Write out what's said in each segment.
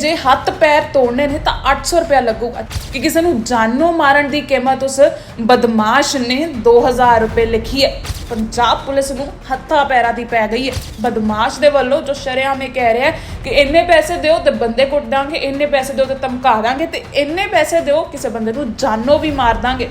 ਜੇ ਹੱਥ ਪੈਰ ਤੋੜਨੇ ਨੇ ਤਾਂ 800 ਰੁਪਇਆ ਲੱਗੂਗਾ। ਕਿ ਕਿਸੇ ਨੂੰ ਜਾਨੋਂ ਮਾਰਨ ਦੀ ਕੀਮਤ ਉਸ ਬਦਮਾਸ਼ ਨੇ 2000 ਰੁਪਏ ਲਿਖੀ ਹੈ। ਪੰਜਾਬ ਪੁਲਿਸ ਨੂੰ ਹੱਥਾਂ ਪੈਰਾਂ ਦੀ ਪੈ ਗਈ ਹੈ। ਬਦਮਾਸ਼ ਦੇ ਵੱਲੋਂ ਜੋ ਸ਼ਰੇਆਮ ਇਹ ਕਹਿ ਰਿਹਾ ਕਿ ਇੰਨੇ ਪੈਸੇ ਦਿਓ ਤੇ ਬੰਦੇ ਕੁੱਟ ਦਾਂਗੇ, ਇੰਨੇ ਪੈਸੇ ਦਿਓ ਤੇ ਧਮਕਾ ਦਾਂਗੇ ਤੇ ਇੰਨੇ ਪੈਸੇ ਦਿਓ, ਕਿਸੇ ਬੰਦੇ ਨੂੰ ਜਾਨੋਂ ਵੀ ਮਾਰ ਦਾਂਗੇ।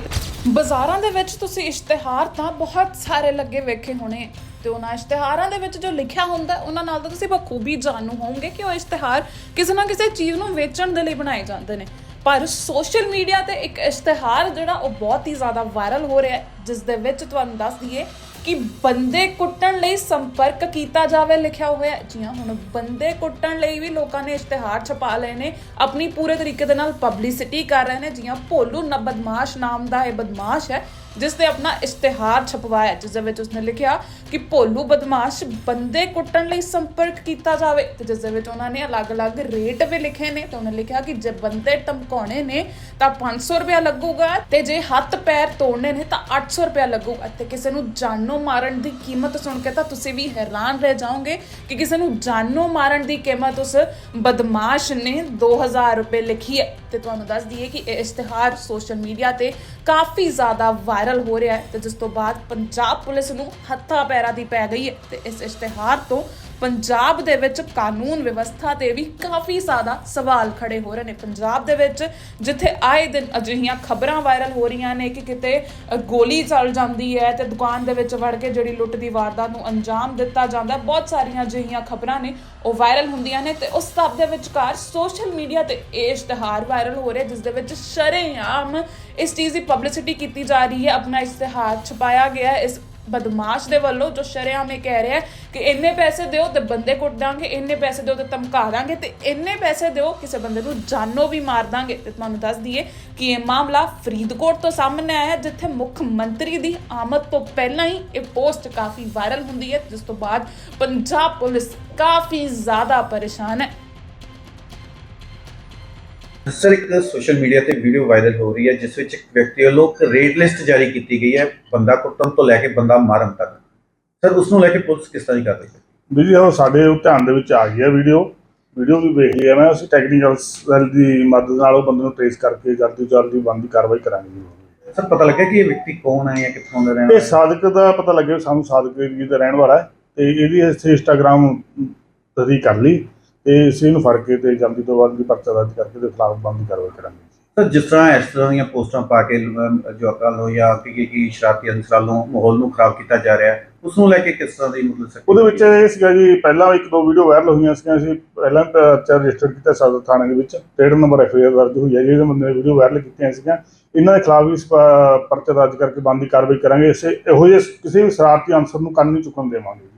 ਬਾਜ਼ਾਰਾਂ ਦੇ ਵਿੱਚ ਤੁਸੀਂ ਇਸ਼ਤਿਹਾਰ ਤਾਂ ਬਹੁਤ ਸਾਰੇ ਲੱਗੇ ਵੇਖੇ ਹੋਣੇ। ਤੇ ਉਹਨਾਂ ਇਸ਼ਤਿਹਾਰਾਂ ਦੇ ਵਿੱਚ ਜੋ ਲਿਖਿਆ ਹੁੰਦਾ, ਉਹਨਾਂ ਨਾਲ ਤਾਂ ਤੁਸੀਂ ਬਖੂਬੀ ਜਾਣੂ ਹੋਵੋਗੇ ਕਿ ਉਹ ਇਸ਼ਤਿਹਾਰ ਕਿਸੇ ਨਾ ਕਿਸੇ ਚੀਜ਼ ਨੂੰ ਵੇਚਣ ਦੇ ਲਈ ਬਣਾਏ ਜਾਂਦੇ ਨੇ। ਪਰ ਸੋਸ਼ਲ ਮੀਡੀਆ ਤੇ ਇੱਕ ਇਸ਼ਤਿਹਾਰ ਜਿਹੜਾ ਉਹ ਬਹੁਤ ਹੀ ਜ਼ਿਆਦਾ ਵਾਇਰਲ ਹੋ ਰਿਹਾ ਹੈ, ਜਿਸ ਦੇ ਵਿੱਚ ਤੁਹਾਨੂੰ ਦੱਸ ਦਈਏ ਕਿ ਬੰਦੇ ਕੁੱਟਣ ਲਈ ਸੰਪਰਕ ਕੀਤਾ ਜਾਵੇ ਲਿਖਿਆ ਹੋਇਆ ਹੈ। ਜੀ ਹਾਂ, ਹੁਣ ਬੰਦੇ ਕੁੱਟਣ ਲਈ ਵੀ ਲੋਕਾਂ ਨੇ ਇਸ਼ਤਿਹਾਰ ਛਪਾ ਲਏ ਨੇ, ਆਪਣੀ ਪੂਰੇ ਤਰੀਕੇ ਦੇ ਨਾਲ ਪਬਲਿਸਿਟੀ ਕਰ ਰਹੇ ਨੇ। ਜੀ ਹਾਂ, ਭੋਲੂ ਨ ਬਦਮਾਸ਼ ਨਾਮ ਦਾ ਇਹ ਬਦਮਾਸ਼ ਹੈ। ਜਿਸ 'ਤੇ ਆਪਣਾ ਇਸ਼ਤਿਹਾਰ ਛਪਵਾਇਆ, ਜਿਸ ਦੇ ਵਿੱਚ ਉਸਨੇ ਲਿਖਿਆ ਕਿ ਭੋਲੂ ਬਦਮਾਸ਼ ਬੰਦੇ ਕੁੱਟਣ ਲਈ ਸੰਪਰਕ ਕੀਤਾ ਜਾਵੇ ਤੇ ਜਿਸ ਦੇ ਵਿੱਚ ਉਹਨਾਂ ਨੇ ਅਲੱਗ-ਅਲੱਗ ਰੇਟ ਵੀ ਲਿਖੇ ਨੇ ਤੇ ਉਹਨੇ ਲਿਖਿਆ ਕਿ ਜੇ ਬੰਦੇ ਧਮਕਾਉਣੇ ਨੇ ਤਾਂ 500 ਰੁਪਇਆ ਲੱਗੂਗਾ ਤੇ ਜੇ ਹੱਥ ਪੈਰ ਤੋੜਨੇ ਨੇ ਤਾਂ 800 ਰੁਪਇਆ ਲੱਗੂਗਾ। ਤੇ ਕਿਸੇ ਨੂੰ ਜਾਨੋਂ ਮਾਰਨ ਦੀ ਕੀਮਤ ਸੁਣ ਕੇ ਤਾਂ ਤੁਸੀਂ ਵੀ ਹੈਰਾਨ ਰਹਿ ਜਾਓਗੇ ਕਿ ਕਿਸੇ ਨੂੰ ਜਾਨੋਂ ਮਾਰਨ ਦੀ ਕੀਮਤ ਉਸ ਬਦਮਾਸ਼ ਨੇ 2000 ਰੁਪਏ ਲਿਖੀ ਹੈ। ਤੇ ਤੁਹਾਨੂੰ ਦੱਸ ਦਈਏ ਕਿ ਇਹ ਇਸ਼ਤਿਹਾਰ ਸੋਸ਼ਲ ਮੀਡੀਆ ਤੇ ਕਾਫੀ ਜ਼ਿਆਦਾ ਵਾਇਰਲ ਹੋ ਰਿਹਾ ਹੈ ਤੇ ਜਿਸ ਤੋਂ ਬਾਅਦ ਪੰਜਾਬ ਪੁਲਿਸ ਨੂੰ ਹੱਥਾਂ ਪੈਰਾਂ ਦੀ ਪੈ ਗਈ ਹੈ ਤੇ ਇਸ ਇਸ਼ਤਿਹਾਰ ਤੋਂ ਪੰਜਾਬ ਦੇ ਵਿੱਚ ਕਾਨੂੰਨ ਵਿਵਸਥਾ ਤੇ ਵੀ ਕਾਫੀ ਜ਼ਿਆਦਾ ਸਵਾਲ ਖੜੇ ਹੋ ਰਹੇ ਨੇ। ਪੰਜਾਬ ਦੇ ਵਿੱਚ ਜਿੱਥੇ ਆਏ ਦਿਨ ਅਜਿਹੀਆਂ ਖਬਰਾਂ ਵਾਇਰਲ ਹੋ ਰਹੀਆਂ ਨੇ ਕਿ ਕਿਤੇ ਗੋਲੀ ਚੱਲ ਜਾਂਦੀ ਹੈ ਤੇ ਦੁਕਾਨ ਦੇ ਵਿੱਚ ਵੜ ਕੇ ਜਿਹੜੀ ਲੁੱਟ ਦੀ ਵਾਰਦਾਤ ਨੂੰ ਅੰਜਾਮ ਦਿੱਤਾ ਜਾਂਦਾ ਹੈ। ਬਹੁਤ ਸਾਰੀਆਂ ਅਜਿਹੀਆਂ ਖਬਰਾਂ ਨੇ, ਉਹ ਵਾਇਰਲ ਹੁੰਦੀਆਂ ਨੇ ਤੇ ਉਸ ਸਭ ਦੇ ਵਿਚਕਾਰ ਸੋਸ਼ਲ ਮੀਡੀਆ ਤੇ ਇਹ ਇਸ਼ਤਿਹਾਰ ਵਾਇਰਲ ਹੋ ਰਿਹਾ, ਜਿਸ ਦੇ ਵਿੱਚ ਸ਼ਰੇਆਮ ਇਸ ਚੀਜ਼ ਦੀ ਪਬਲਿਸਿਟੀ ਕੀਤੀ ਜਾ ਰਹੀ ਹੈ। ਆਪਣਾ ਇਸ਼ਤਿਹਾਰ ਛਪਾਇਆ ਗਿਆ ਇਸ ਬਦਮਾਸ਼ ਦੇ ਵੱਲੋਂ ਜੋ ਸ਼ਰੇਆਮ ਇਹ ਕਹਿ ਰਿਹਾ ਕਿ ਇੰਨੇ ਪੈਸੇ ਦਿਓ ਤੇ ਬੰਦੇ ਕੁੱਟ ਦਾਂਗੇ, ਇੰਨੇ ਪੈਸੇ ਦਿਓ ਤੇ ਧਮਕਾ ਦਾਂਗੇ ਤੇ ਇੰਨੇ ਪੈਸੇ ਦਿਓ, ਕਿਸੇ ਬੰਦੇ ਨੂੰ ਜਾਨੋਂ ਵੀ ਮਾਰ ਦਾਂਗੇ। ਤੇ ਤੁਹਾਨੂੰ ਦੱਸ ਦਈਏ ਕਿ ਇਹ ਮਾਮਲਾ ਫਰੀਦਕੋਟ ਤੋਂ ਸਾਹਮਣੇ ਆਇਆ ਜਿੱਥੇ ਮੁੱਖ ਮੰਤਰੀ ਦੀ ਆਮਦ ਤੋਂ ਪਹਿਲਾਂ ਹੀ ਇਹ ਪੋਸਟ ਕਾਫੀ ਵਾਇਰਲ ਹੁੰਦੀ ਹੈ, ਜਿਸ ਤੋਂ ਬਾਅਦ ਪੰਜਾਬ ਪੁਲਿਸ ਕਾਫੀ ਜ਼ਿਆਦਾ ਪਰੇਸ਼ਾਨ ਹੈ। ਸਰ ਇੱਕ ਸੋਸ਼ਲ ਮੀਡੀਆ ਤੇ ਵੀਡੀਓ ਵਾਇਰਲ ਹੋ ਰਹੀ ਹੈ ਜਿਸ ਵਿੱਚ ਇੱਕ ਵਿਅਕਤੀ ਵੱਲੋਂ ਰੇਟ ਲਿਸਟ ਜਾਰੀ ਕੀਤੀ ਗਈ ਹੈ ਬੰਦਾ ਕੁੱਟਣ ਤੋਂ ਲੈ ਕੇ ਬੰਦਾ ਮਾਰਨ ਤੱਕ। ਸਰ ਉਸ ਨੂੰ ਲੈ ਕੇ ਪੁਲਿਸ ਕਿਸ ਤਰ੍ਹਾਂ ਦੀ ਕਾਰਵਾਈ ਕਰਦੀ ਹੈ? ਵੀਡੀਓ ਸਾਡੇ ਧਿਆਨ ਦੇ ਵਿੱਚ ਆ ਗਈ ਹੈ ਵੀਡੀਓ। ਵੀਡੀਓ ਵੀ ਵੇਖ ਹੈ ਮੈਂ ਅਸੀਂ ਟੈਕਨੀਕਲ ਸੈੱਲ ਦੀ ਮਦਦ ਨਾਲ ਉਹ ਬੰਦੇ ਨੂੰ ਟ੍ਰੇਸ ਕਰਕੇ ਜਲਦੀ ਜਲਦੀ ਬੰਦੀ ਕਾਰਵਾਈ ਕਰਾਂਗੇ ਜੀ। ਸਰ ਪਤਾ ਲੱਗਿਆ ਕਿ ਇਹ ਵਿਅਕਤੀ ਕੌਣ ਹੈ ਜਾਂ ਕਿੱਥੋਂ ਦਾ ਰਹਿਣ ਇਹ ਵਾਲਾ ਹੈ? ਸਾਦਕ ਦਾ ਪਤਾ ਲੱਗਿਆ ਸਾਨੂੰ ਸਾਦਕ ਏਰੀਏ ਦਾ ਰਹਿਣ ਵਾਲਾ ਹੈ। ਤੇ ਇਹਦੀ ਇੱਥੇ ਇੰਸਟਾਗ੍ਰਾਮ ਤਸਦੀਕ ਕਰ ਲਈ। ਤੇ ਇਸੇ ਨੂੰ ਫੜ ਕੇ ਤੇ ਜਲਦੀ ਤੋਂ ਜਲਦੀ ਪਰਚਾ ਦਰਜ ਕਰਕੇ ਤੇ ਖਿਲਾਫ ਬੰਦੀ ਕਾਰਵਾਈ ਕਰਾਂਗੇ। ਸਰ ਜਿਸ ਤਰ੍ਹਾਂ ਇਸ ਤਰ੍ਹਾਂ ਦੀਆਂ ਪੋਸਟਾਂ ਪਾ ਕੇ ਜਵਾਕਾਂ ਨੂੰ ਜਾਂ ਕਿ ਕੀ ਸ਼ਰਾਰਤੀ ਅਨਸਰਾਂ ਨੂੰ ਮਾਹੌਲ ਨੂੰ ਖਰਾਬ ਕੀਤਾ ਜਾ ਰਿਹਾ ਹੈ ਉਸ ਨੂੰ ਲੈ ਕੇ ਕਿਸ ਤਰ੍ਹਾਂ ਦੀ ਮਤਲਬ ਸਖਤੀ ਉਹਦੇ ਵਿੱਚ ਇਹ ਸੀਗਾ ਜੀ ਪਹਿਲਾਂ ਇੱਕ ਦੋ ਵੀਡੀਓ ਵਾਇਰਲ ਹੋਈਆਂ ਸੀਗੀਆਂ ਅਸੀਂ ਪਹਿਲਾਂ ਪਰਚਾ ਰਜਿਸਟਰ ਕੀਤਾ ਸਦਰ ਥਾਣੇ ਦੇ ਵਿੱਚ ਡੇਢ ਨੰਬਰ ਐਫ ਆਰ ਦਰਜ ਹੋਈ ਹੈ ਜਿਹੜੇ ਬੰਦੇ ਨੇ ਵੀਡੀਓ ਵਾਇਰਲ ਕੀਤੀਆਂ ਸੀਗੀਆਂ। ਇਹਨਾਂ ਦੇ ਖਿਲਾਫ ਵੀ ਪਰਚਾ ਦਰਜ ਕਰਕੇ ਬੰਦੀ ਕਾਰਵਾਈ ਕਰਾਂਗੇ ਇਸੇ ਇਹੋ ਜਿਹੇ ਕਿਸੇ ਵੀ ਸ਼ਰਾਰਤੀ ਅਨਸਰ ਨੂੰ ਕੰਨ ਨਹੀਂ ਚੁੱਕਣ ਦੇਵਾਂਗੇ।